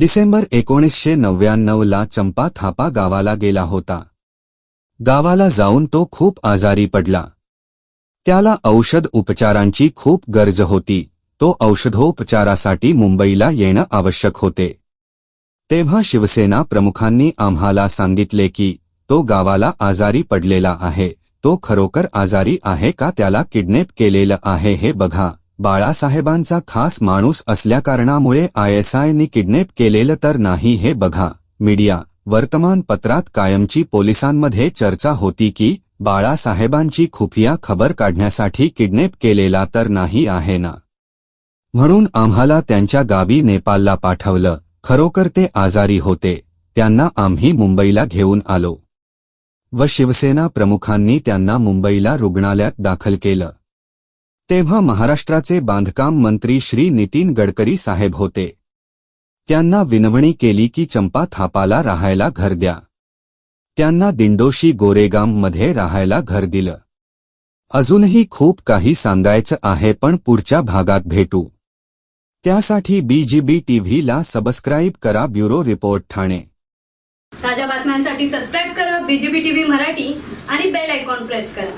डिसेंबर एकोणीसशे नव्याण्णवला चंपा थापा गावाला गेला होता. गावाला जाऊन तो खूप आजारी पडला. त्याला औषध उपचारांची खूप गरज होती. तो औषधोपचारासाठी मुंबईला येणं आवश्यक होते. तेव्हा शिवसेना प्रमुखांनी आम्हाला सांगितले की तो गावाला आजारी पडलेला आहे. तो खरोखर आजारी आहे का त्याला किडनॅप केलेलं आहे हे बघा. बाळासाहेबांचा खास माणूस असल्याकारणामुळे आयएसआयनी किडनॅप केलेलं तर नाही हे बघा. मीडिया वर्तमानपत्रात कायमची पोलिसांमध्ये चर्चा होती की बाळासाहेबांची खुफिया खबर काढण्यासाठी किडनॅप केलेला तर नाही आहे ना? म्हणून आम्हाला त्यांच्या गावी नेपाळला पाठवलं. खरोखर ते आजारी होते. त्यांना आम्ही मुंबईला घेऊन आलो. व शिवसेना प्रमुखांनी त्यांना मुंबईला रुग्णालयात दाखल केलं. तेव्हा महाराष्ट्राचे बांधकाम मंत्री श्री नितीन गडकरी साहेब होते. त्यांना विनवणी केली की चंपा थापाला राहायला घर द्या. त्यांना दिंडोशी गोरेगाममध्ये राहायला घर दिलं. अजूनही खूप काही सांगायचं आहे पण पुढच्या भागात भेटू. त्यासाठी बीजीबी टीव्हीला सबस्क्राईब करा ब्युरो रिपोर्ट ठाणे. ताज्या बातम्यांसाठी सबस्क्राईब करा बीजीबी टीव्ही मराठी आणि बेल आयकॉन प्रेस करा.